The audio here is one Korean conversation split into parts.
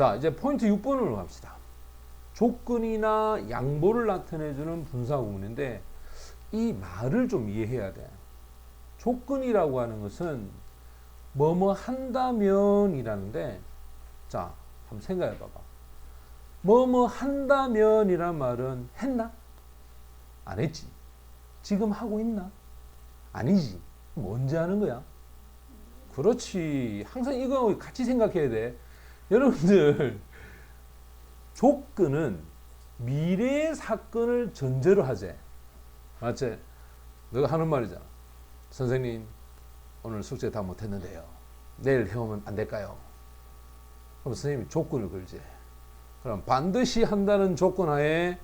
자, 이제 포인트 6번으로 갑시다. 조건이나 양보를 나타내주는 분사구문인데 이 말을 좀 이해해야 돼. 조건이라고 하는 것은 뭐뭐 한다면 이라는데 자, 한번 생각해 봐봐. 뭐뭐 한다면 이란 말은 했나? 안 했지. 지금 하고 있나? 아니지. 언제 하는 거야? 그렇지. 항상 이거 같이 생각해야 돼. 여러분들, 조건은 미래의 사건을 전제로 하재. 맞지? 너가 하는 말이잖아. 선생님, 오늘 숙제 다 못했는데요. 내일 해오면 안 될까요? 그럼 선생님이 조건을 걸지. 그럼 반드시 한다는 조건 하에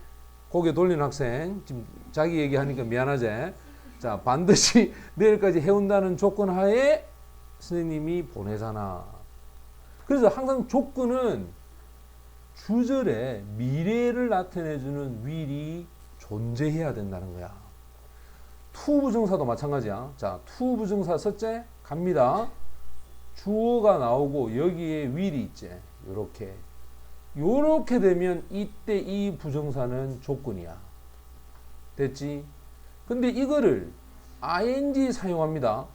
고개 돌린 학생, 지금 자기 얘기하니까 미안하지? 자, 반드시 내일까지 해온다는 조건 하에 선생님이 보내잖아. 그래서 항상 조건은 주절에 미래를 나타내주는 will이 존재해야 된다는 거야. 투 부정사도 마찬가지야. 자, 투 부정사 첫째 갑니다. 주어가 나오고 여기에 will이 있지. 요렇게. 요렇게 되면 이때 이 부정사는 조건이야. 됐지? 근데 이거를 ing 사용합니다.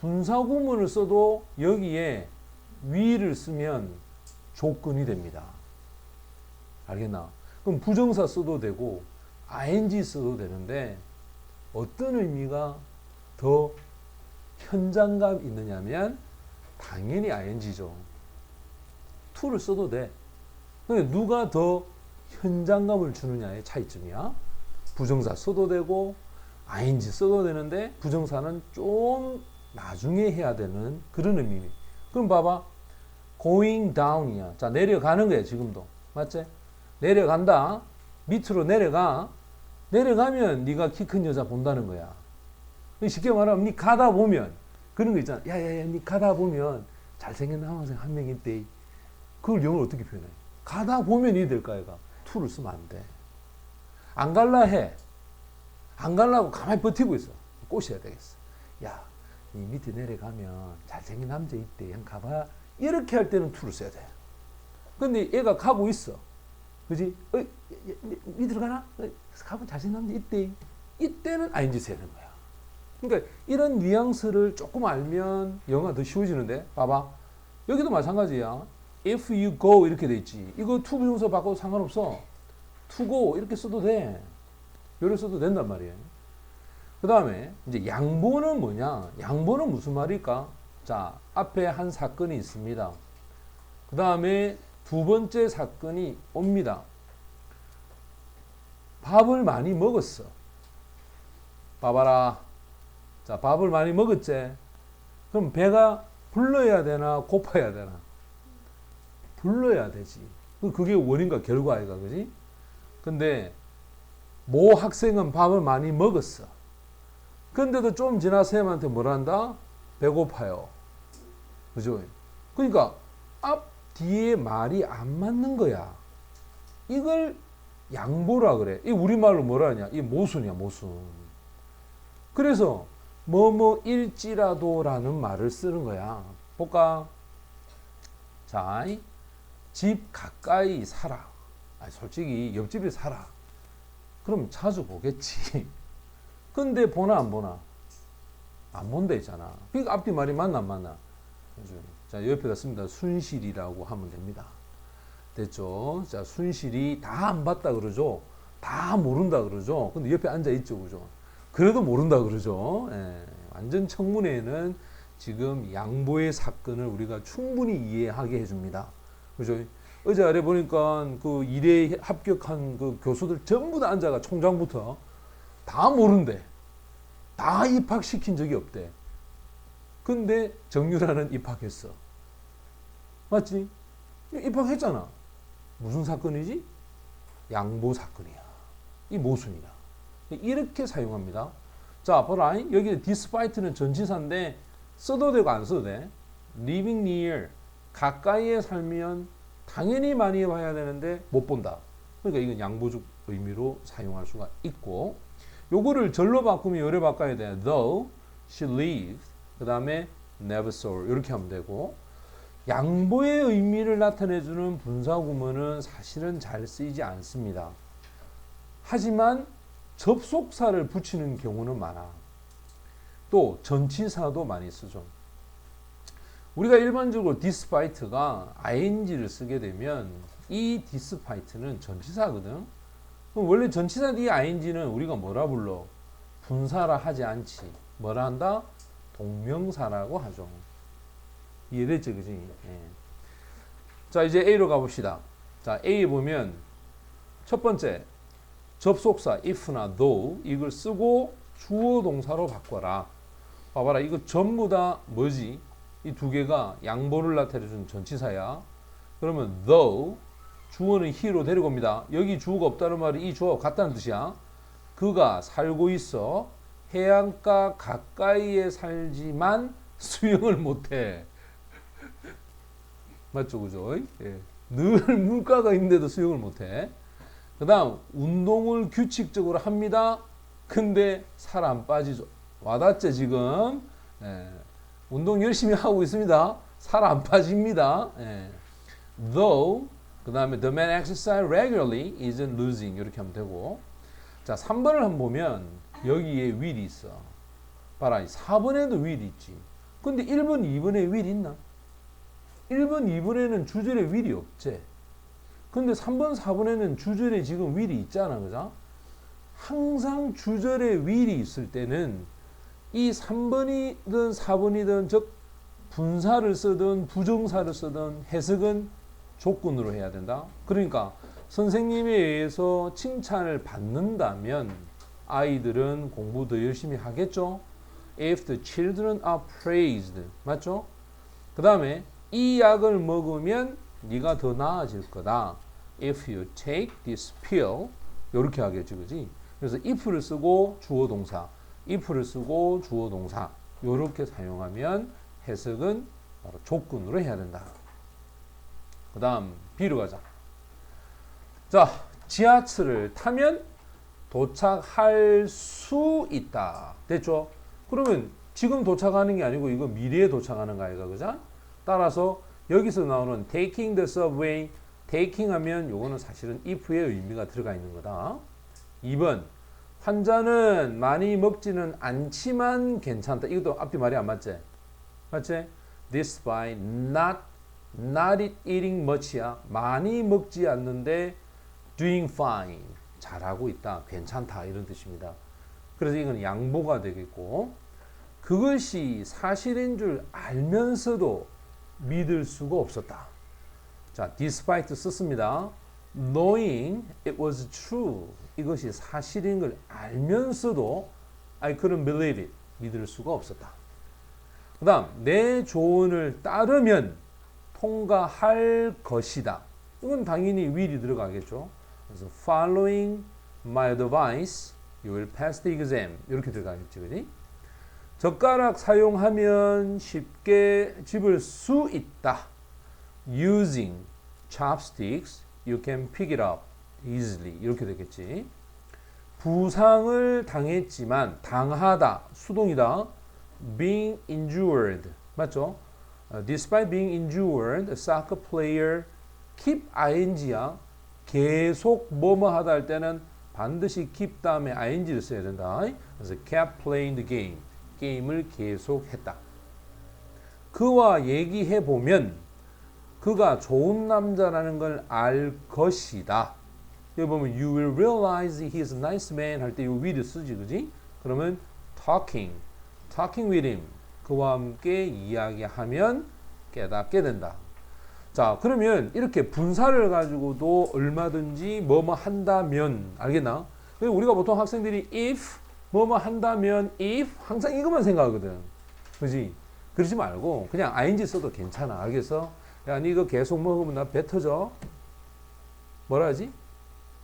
분사구문을 써도 여기에 will을 쓰면 조건이 됩니다. 알겠나? 그럼 부정사 써도 되고 ing 써도 되는데 어떤 의미가 더 현장감 있느냐면 당연히 ing죠. to를 써도 돼. 근데 누가 더 현장감을 주느냐의 차이점이야. 부정사 써도 되고 ing 써도 되는데 부정사는 좀 나중에 해야 되는 그런 의미. 그럼 봐봐. going down이야. 자, 내려가는 거야, 지금도. 맞지? 내려간다. 밑으로 내려가. 내려가면 네가 키 큰 여자 본다는 거야. 쉽게 말하면 네 가다 보면 그런 거 있잖아. 야야야, 네 가다 보면 잘생긴 남학생 한 명 있대. 그걸 영어로 어떻게 표현해? 가다 보면 이 될까 얘가. to를 쓰면 안 돼. 안 갈라 해. 안 갈라고 가만히 버티고 있어. 꼬셔야 되겠어. 야, 이 밑에 내려가면 잘생긴 남자 있대. 형 가봐. 이렇게 할 때는 to를 써야 돼. 근데 얘가 가고 있어. 그지? 어, 밑으로 가나? 어, 가면 잘생긴 남자 있대. 이때는 ing 써야 되는 거야. 그러니까 이런 뉘앙스를 조금 알면 영어가 더 쉬워지는데 봐봐. 여기도 마찬가지야. if you go 이렇게 돼 있지. 이거 to 부정사 바꿔도 상관없어. to go 이렇게 써도 돼. 요렇게 써도 된단 말이에요. 그 다음에 이제 양보는 뭐냐? 양보는 무슨 말일까? 자, 앞에 한 사건이 있습니다. 그 다음에 두 번째 사건이 옵니다. 밥을 많이 먹었어. 봐봐라. 자, 밥을 많이 먹었지? 그럼 배가 불러야 되나, 고파야 되나? 불러야 되지. 그게 원인과 결과이가, 그지? 근데, 모 학생은 밥을 많이 먹었어. 근데도 좀 지나 쌤한테 뭘 한다? 배고파요. 그죠? 그러니까, 앞, 뒤에 말이 안 맞는 거야. 이걸 양보라 그래. 이 우리말로 뭐라 하냐? 이 모순이야, 모순. 그래서, 뭐뭐일지라도라는 말을 쓰는 거야. 볼까? 자, 집 가까이 살아. 아니, 솔직히 옆집에 살아. 그럼 자주 보겠지. 근데 보나 안 보나? 안 본다 했잖아. 그러니까 앞뒤 말이 맞나 안 맞나? 자, 옆에다 씁니다. 순실이라고 하면 됩니다. 됐죠? 자, 순실이 다 안 봤다 그러죠? 다 모른다 그러죠? 근데 옆에 앉아 있죠, 그죠? 그래도 모른다 그러죠. 예, 완전 청문회에는 지금 양보의 사건을 우리가 충분히 이해하게 해줍니다. 그죠? 어제 아래 보니까 그 일에 합격한 그 교수들 전부 다 앉아가 총장부터 다 모른대. 다 입학시킨 적이 없대. 근데 정유라는 입학했어. 맞지? 입학했잖아. 무슨 사건이지? 양보 사건이야. 이 모순이야. 이렇게 사용합니다. 자, 보라. 여기 despite는 전치사인데 써도 되고 안 써도 돼. living near 가까이에 살면 당연히 많이 봐야 되는데 못 본다. 그러니까 이건 양보적 의미로 사용할 수가 있고 요거를 절로 바꾸면 요래 바꿔야 돼. though she lived 그 다음에 never saw 이렇게 하면 되고 양보의 의미를 나타내주는 분사구문은 사실은 잘 쓰이지 않습니다. 하지만 접속사를 붙이는 경우는 많아. 또 전치사도 많이 쓰죠. 우리가 일반적으로 despite가 ing를 쓰게 되면 이 despite는 전치사거든. 그럼 원래 전치사 뒤에 ing는 우리가 뭐라 불러? 분사라 하지 않지. 뭐라 한다? 동명사라고 하죠. 이해됐죠, 그지? 예. 자, 이제 A로 가봅시다. 자, A 보면 첫 번째 접속사 if나 though 이걸 쓰고 주어 동사로 바꿔라. 봐봐라, 이거 전부 다 뭐지? 이 두 개가 양보를 나타내준 전치사야. 그러면 though 주어는 he로 데리고 옵니다. 여기 주어가 없다는 말이 이 주어가 같다는 뜻이야. 그가 살고 있어 해안가 가까이에 살지만 수영을 못해. 맞죠, 그죠? 예. 늘 물가가 있는데도 수영을 못해. 그 다음, 운동을 규칙적으로 합니다. 근데 살 안 빠지죠. 와닿죠, 지금? 예. 운동 열심히 하고 있습니다. 살 안 빠집니다. 예. Though, 그 다음에 the man exercise regularly isn't losing. 이렇게 하면 되고. 자, 3번을 한번 보면 여기에 will이 있어. 봐라, 4번에도 will이 있지. 근데 1번, 2번에 will 있나? 1번, 2번에는 주절에 will이 없지. 근데 3번, 4번에는 주절에 지금 will이 있잖아. 그죠? 항상 주절에 will이 있을 때는 이 3번이든 4번이든 즉 분사를 쓰든 부정사를 쓰든 해석은 조건으로 해야 된다. 그러니까 선생님에 의해서 칭찬을 받는다면 아이들은 공부 더 열심히 하겠죠. If the children are praised, 맞죠? 그 다음에 이 약을 먹으면 네가 더 나아질 거다. If you take this pill, 이렇게 하겠지, 그지? 그래서 if를 쓰고 주어 동사, if를 쓰고 주어 동사 이렇게 사용하면 해석은 바로 조건으로 해야 된다. 그 다음 B로 가자. 자, 지하철을 타면 도착할 수 있다. 됐죠? 그러면 지금 도착하는 게 아니고 이거 미래에 도착하는 거 아이가 그죠? 따라서 여기서 나오는 taking the subway, taking 하면 요거는 사실은 if의 의미가 들어가 있는 거다. 2번 환자는 많이 먹지는 않지만 괜찮다. 이것도 앞뒤 말이 안 맞지? 맞지? Despite not not eating much야. 많이 먹지 않는데 doing fine. 잘하고 있다. 괜찮다. 이런 뜻입니다. 그래서 이건 양보가 되겠고 그것이 사실인 줄 알면서도 믿을 수가 없었다. 자, despite 썼습니다. knowing it was true. 이것이 사실인 걸 알면서도 I couldn't believe it. 믿을 수가 없었다. 그 다음, 내 조언을 따르면 통과할 것이다. 이건 당연히 will이 들어가겠죠. 그래서 following my advice, you will pass the exam. 이렇게 들어가겠죠. 그지? 젓가락 사용하면 쉽게 집을 수 있다. Using chopsticks, you can pick it up easily. 이렇게 되겠지. 부상을 당했지만 당하다 수동이다. Being injured 맞죠? Uh, despite being injured, soccer player keep ing야 계속 뭐뭐 하다 할 때는 반드시 keep 다음에 ing를 써야 된다. 그래서 kept playing the game. 게임을 계속했다. 그와 얘기해 보면 그가 좋은 남자라는 걸 알 것이다. 여기 보면 you will realize he is a nice man 할 때 이 will 쓰지 그지? 그러면 talking, talking with him 그와 함께 이야기하면 깨닫게 된다. 자 그러면 이렇게 분사를 가지고도 얼마든지 뭐뭐 한다면 알겠나? 우리가 보통 학생들이 if 뭐뭐 한다면 if 항상 이것만 생각하거든. 그지? 그러지 말고 그냥 ing 써도 괜찮아. 알겠어? 야, 니 이거 계속 먹으면 나 배 터져. 뭐라 하지?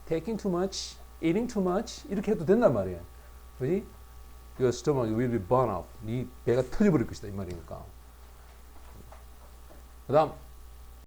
taking too much, eating too much 이렇게 해도 된단 말이야. 그지? Your stomach will be burn up. 네 배가 터져버릴 것이다 이 말이니까. 그다음